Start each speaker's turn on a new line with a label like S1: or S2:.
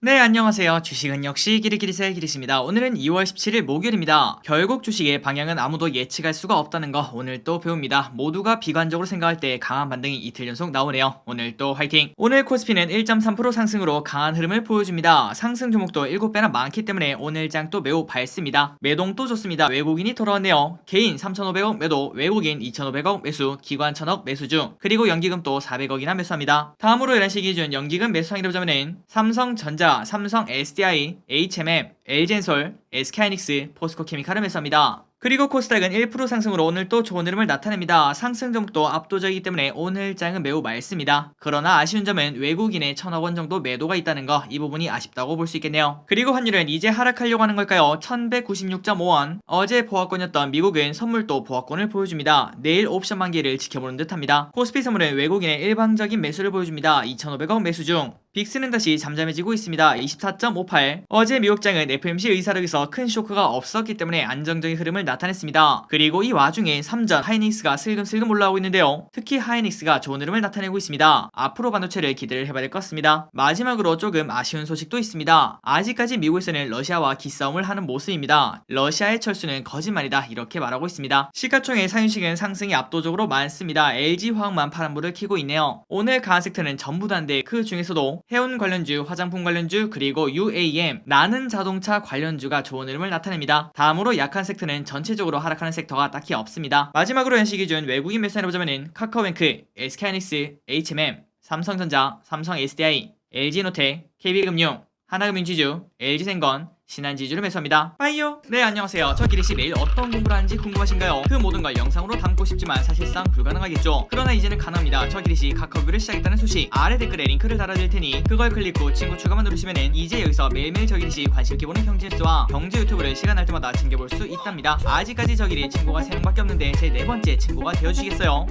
S1: 네, 안녕하세요. 주식은 역시 기리기리세 기리스입니다. 오늘은 2월 17일 목요일입니다. 결국 주식의 방향은 아무도 예측할 수가 없다는 거 오늘 또 배웁니다. 모두가 비관적으로 생각할 때 강한 반등이 이틀 연속 나오네요. 오늘 또 화이팅! 오늘 코스피는 1.3% 상승으로 강한 흐름을 보여줍니다. 상승 종목도 7배나 많기 때문에 오늘 장또 매우 밝습니다. 매동 또 좋습니다. 외국인이 돌아왔네요. 개인 3,500억 매도, 외국인 2,500억 매수, 기관 1,000억 매수 중, 그리고 연기금 또 400억이나 매수합니다. 다음으로 11시 기준 연기금 매수 상위로 보자면은 삼성전자, 삼성 SDI, HMM, LG엔솔, SK하이닉스, 포스코케미칼을 매수합니다. 그리고 코스닥은 1% 상승으로 오늘 또 좋은 흐름을 나타냅니다. 상승 종목도 압도적이기 때문에 오늘 장은 매우 맑습니다. 그러나 아쉬운 점은 외국인의 천억 원 정도 매도가 있다는 거 이 부분이 아쉽다고 볼 수 있겠네요. 그리고 환율은 이제 하락하려고 하는 걸까요? 1196.5원. 어제 보합권이었던 미국은 선물 또 보합권을 보여줍니다. 내일 옵션 만기를 지켜보는 듯합니다. 코스피 선물은 외국인의 일방적인 매수를 보여줍니다. 2,500억 매수 중. 빅스는 다시 잠잠해지고 있습니다. 24.58. 어제 미국장은 FMC 의사록에서 큰 쇼크가 없었기 때문에 안정적인 흐름을 나타냈습니다. 그리고 이 와중에 3전 하이닉스가 슬금슬금 올라오고 있는데요. 특히 하이닉스가 좋은 흐름을 나타내고 있습니다. 앞으로 반도체를 기대를 해봐야 될 것 같습니다. 마지막으로 조금 아쉬운 소식도 있습니다. 아직까지 미국에서는 러시아와 기싸움을 하는 모습입니다. 러시아의 철수는 거짓말이다 이렇게 말하고 있습니다. 시가총액 상윤식은 상승이 압도적으로 많습니다. LG화학만 파란불을 켜고 있네요. 오늘 강한 섹터는 전부 다인데 그 중에서도 해운 관련주, 화장품 관련주, 그리고 UAM, 나는 자동차 관련주가 좋은 흐름을 나타냅니다. 다음으로 약한 섹터는 전체적으로 하락하는 섹터가 딱히 없습니다. 마지막으로 연시 기준 외국인 매수를 보자면은 카카오뱅크, SK하이닉스, HMM, 삼성전자, 삼성 SDI, LG노텍, KB금융, 하나금융지주, LG생건, 신한지주를 매수합니다. 빠이요. 네 안녕하세요. 저 기리씨 매일 어떤 공부를 하는지 궁금하신가요? 그 모든 걸 영상으로 담고 싶지만 사실상 불가능하겠죠. 그러나 이제는 가능합니다. 저 기리씨 카카오뷰를 시작했다는 소식 아래 댓글에 링크를 달아드릴 테니 그걸 클릭 후 친구 추가만 누르시면은 이제 여기서 매일매일 저 기리씨 관심 있게 보는 경제뉴스와 경제 유튜브를 시간 날 때마다 챙겨볼 수 있답니다. 아직까지 저 기리 친구가 3명밖에 없는데 제 네 번째 친구가 되어주시겠어요?